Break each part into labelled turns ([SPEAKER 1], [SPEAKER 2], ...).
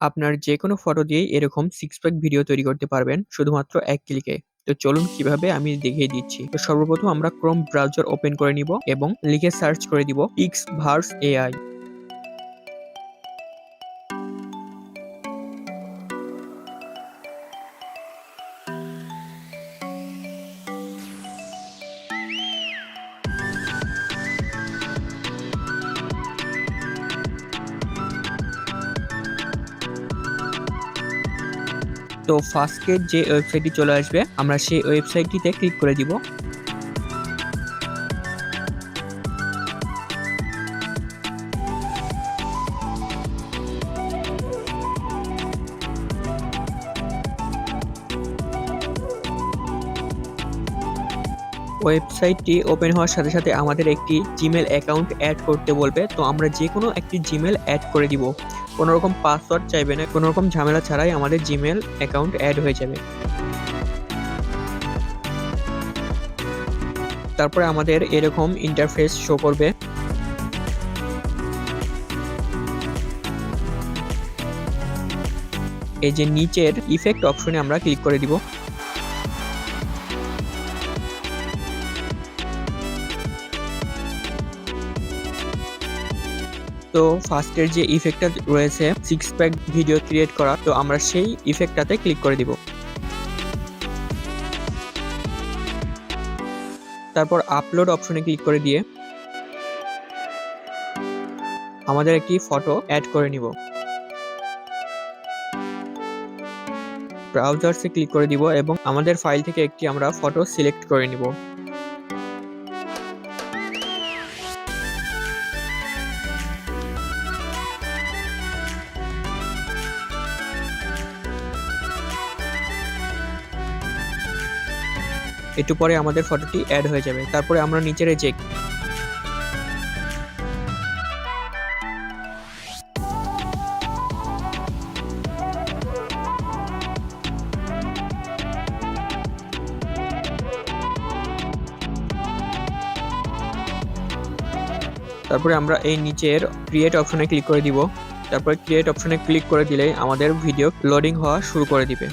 [SPEAKER 1] আপনার যে কোনো ফটো দিয়েই এরকম সিক্স প্যাক ভিডিও তৈরি করতে পারবেন, শুধুমাত্র এক ক্লিকে তো চলুন কীভাবে আমি দেখিয়ে দিচ্ছি। তো সর্বপ্রথম আমরা ক্রোম ব্রাউজার ওপেন করে নিব এবং লিখে সার্চ করে দিব পিক্স ভার্স এআই তো ফার্স্টের যে ওয়েবসাইটটি চলে আসবে আমরা সেই ওয়েবসাইটটিতে ক্লিক করে দিব। ওয়েবসাইটটি ওপেন হওয়ার সাথে সাথে আমাদের একটি জিমেল অ্যাকাউন্ট অ্যাড করতে বলবে। তো আমরা যে কোনো একটি জিমেল অ্যাড করে দিব। কোনো রকম পাসওয়ার্ড চাইবে না, কোনো রকম ঝামেলা ছাড়াই আমাদের জিমেল অ্যাকাউন্ট অ্যাড হয়ে যাবে। তারপরে আমাদের এরকম ইন্টারফেস শো করবে। এই যে নিচের ইফেক্ট অপশনে আমরা ক্লিক করে দিব। তো ফার্স্টের যে ইফেক্টটা রয়েছে সিক্স প্যাক ভিডিও ক্রিয়েট করা, তো আমরা সেই ইফেক্টটাতে ক্লিক করে দিব। তারপর আপলোড অপশনে ক্লিক করে দিয়ে আমাদের একটি ফটো অ্যাড করে নিব। ব্রাউজার্সে ক্লিক করে দিব এবং আমাদের ফাইল থেকে একটি আমরা ফটো সিলেক্ট করে নিব। একটু পরে আমাদের ফটোটি অ্যাড হয়ে যাবে। তারপরে আমরা নিচের যে তারপরে আমরা এই নিচের ক্রিয়েট অপশনে ক্লিক করে দিব। তারপরে ক্রিয়েট অপশনে ক্লিক করে দিলেই আমাদের ভিডিও লোডিং হওয়া শুরু করে দিবে।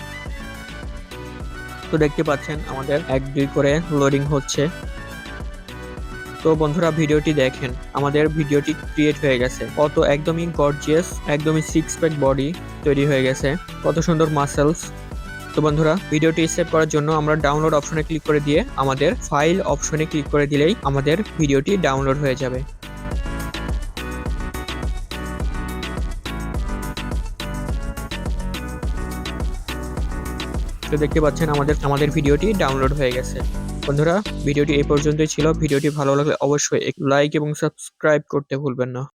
[SPEAKER 1] তো দেখতে পাচ্ছেন আমাদের এক দুই করে লোডিং হচ্ছে। তো বন্ধুরা, ভিডিওটি দেখেন, আমাদের ভিডিওটি ক্রিয়েট হয়ে গেছে। কত একদমই গর্জিয়াস একদমই সিক্স প্যাক বডি তৈরি হয়ে গেছে। কত সুন্দর মাসেলস তো বন্ধুরা, ভিডিওটি সেভ করার জন্য আমরা ডাউনলোড অপশনে ক্লিক করে দিয়ে আমাদের ফাইল অপশনে ক্লিক করে দিলেই আমাদের ভিডিওটি ডাউনলোড হয়ে যাবে। তো দেখতে পাচ্ছেন আমাদের আমাদের ভিডিওটি ডাউনলোড হয়ে গেছে। বন্ধুরা, ভিডিওটি এই পর্যন্তই ছিল। ভিডিওটি ভালো লাগলে অবশ্যই লাইক এবং সাবস্ক্রাইব করতে ভুলবেন না।